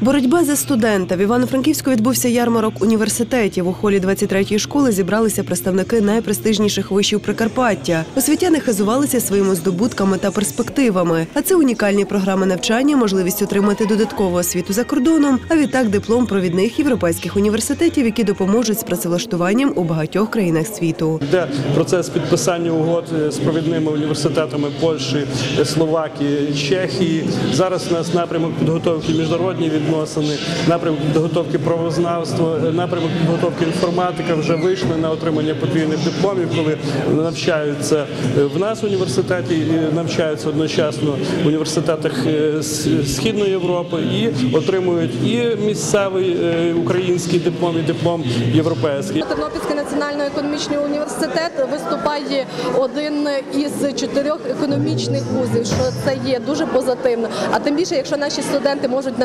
Боротьба за студента в Івано-Франківську відбувся ярмарок університетів. У холі 23-ї школи зібралися представники найпрестижніших вишів Прикарпаття. Освітяни хизувалися своїми здобутками та перспективами. А це унікальні програми навчання, можливість отримати додаткову освіту за кордоном, а відтак диплом провідних європейських університетів, які допоможуть з працевлаштуванням у багатьох країнах світу. Йде процес підписання угод з провідними університетами Польщі, Словакії, Чехії. Зараз у нас напрямок підготовки міжнародні відносини, напрямок підготовки правознавства, напрямок підготовки інформатика вже вийшли на отримання подвійних дипломів, коли навчаються в нас в університеті, навчаються одночасно в університетах е, Східної Європи і отримують і місцевий е, український диплом, і диплом європейський. Тернопільський національний економічний університет виступає один із чотирьох економічних вузів, що це є дуже позитивно. А тим більше, якщо наші студенти можуть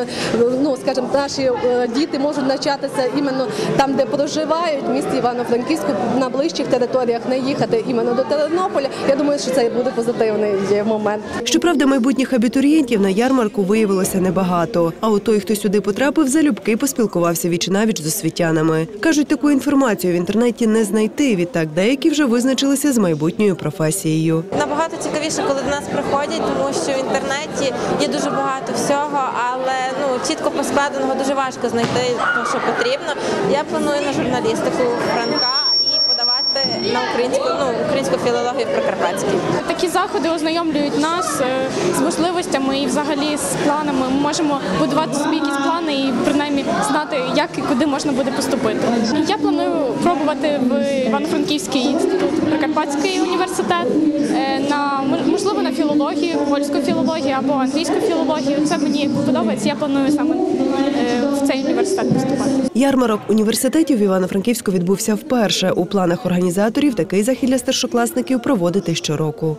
ну скажімо, наші е, діти можуть навчатися іменно там, де проживають, в місті Івано-Франківську, на ближчих територіях, не їхати іменно до Тернополя. Я думаю, що це буде позитивний момент. Щоправда, майбутніх абітурієнтів на ярмарку виявилося небагато. А от той, хто сюди потрапив, залюбки поспілкувався віч навіч з освітянами. Кажуть, таку інформацію в інтернеті не знайти. Відтак деякі вже визначилися з майбутньою професією. Набагато цікавіше, коли до нас приходять, тому що в інтернеті є дуже багато всього, але чітко поскладеного дуже важко знайти те, що потрібно. Я планую на журналістику Франка і подавати на українську ну українську філологію в. Такі заходи ознайомлюють нас е, з можливостями і взагалі з планами. Ми можемо будувати собі якісь плани і принаймні знати, як і куди можна буде поступити. Я планую пробувати в Івано-Франківський інститут Прикарпатський університет е, на мож- можливо на філологію, польську філологію або англійську філологію. Це мені подобається. Я планую саме е, в цей університет поступати. Ярмарок університетів в Івано-Франківську відбувся вперше. У планах організаторів такий захід для старшокласників проводити щороку.